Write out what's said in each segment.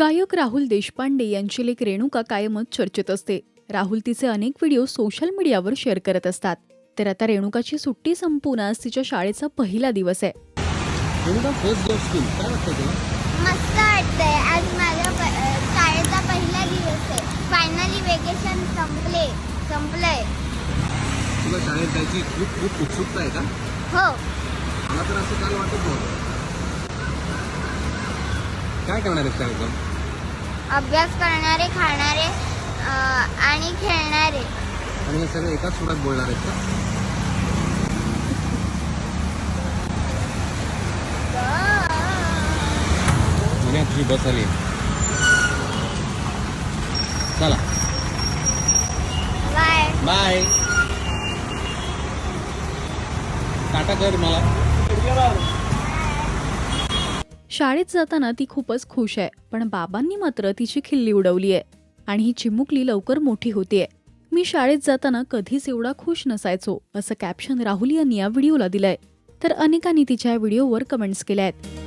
गायक राहुल देशपांडे यांची लेख रेणुका कायमच चर्चेत असते. राहुल तिचे अनेक व्हिडिओ सोशल मीडियावर शेअर करत असतात. तर आता रेणुकाची सुट्टी संपून आज तिच्या शाळेचा पहिला दिवस आहे. Renuka first day of school काय वाटतं तुला? मस्त वाटतंय. आज माझा प- अ, शाळेचा पहिला दिवस आहे. फायनली वेकेशन संपले. संपलंय. तुला शाळेत जायची खूप खूप उत्सुकता आहे का? हो. मला तर असं काल वाटत नव्हतं. काय करणार आहे शाळेत जाऊन? अभ्यास करणारे खाणारे आणि खेळणारे. आणि हे सगळे एकाच सुरात बोलणार आहेत का? तुझी बस आली चला. बाय. बाय. टाटा कर मला. शाळेत जाताना ती खूपच खुश आहे पण बाबांनी मात्र तिची खिल्ली उडवली आहे आणि ही चिमुकली लवकर मोठी होतीये. मी शाळेत जाताना कधीच एवढा खुश नसायचो असं कॅप्शन राहुल यांनी या व्हिडिओला दिलंय. तर अनेकांनी तिच्या या व्हिडिओवर कमेंट्स केल्या आहेत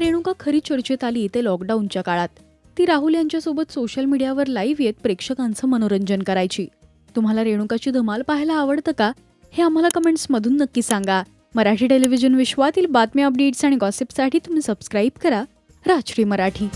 रेणुका खरी चर्चेत आली ते लॉकडाऊनच्या काळात. ती राहुल यांच्यासोबत सोशल मीडियावर लाईव्ह येत प्रेक्षकांचं मनोरंजन करायची. तुम्हाला रेणुकाची धमाल पाहायला आवडतं का? हे आम्हाला कमेंट्समधून नक्की सांगा. मराठी टेलिव्हिजन विश्वातील बातम्या अपडेट्स आणि गॉसिपसाठी तुम्ही सबस्क्राईब करा. राजश्री मराठी.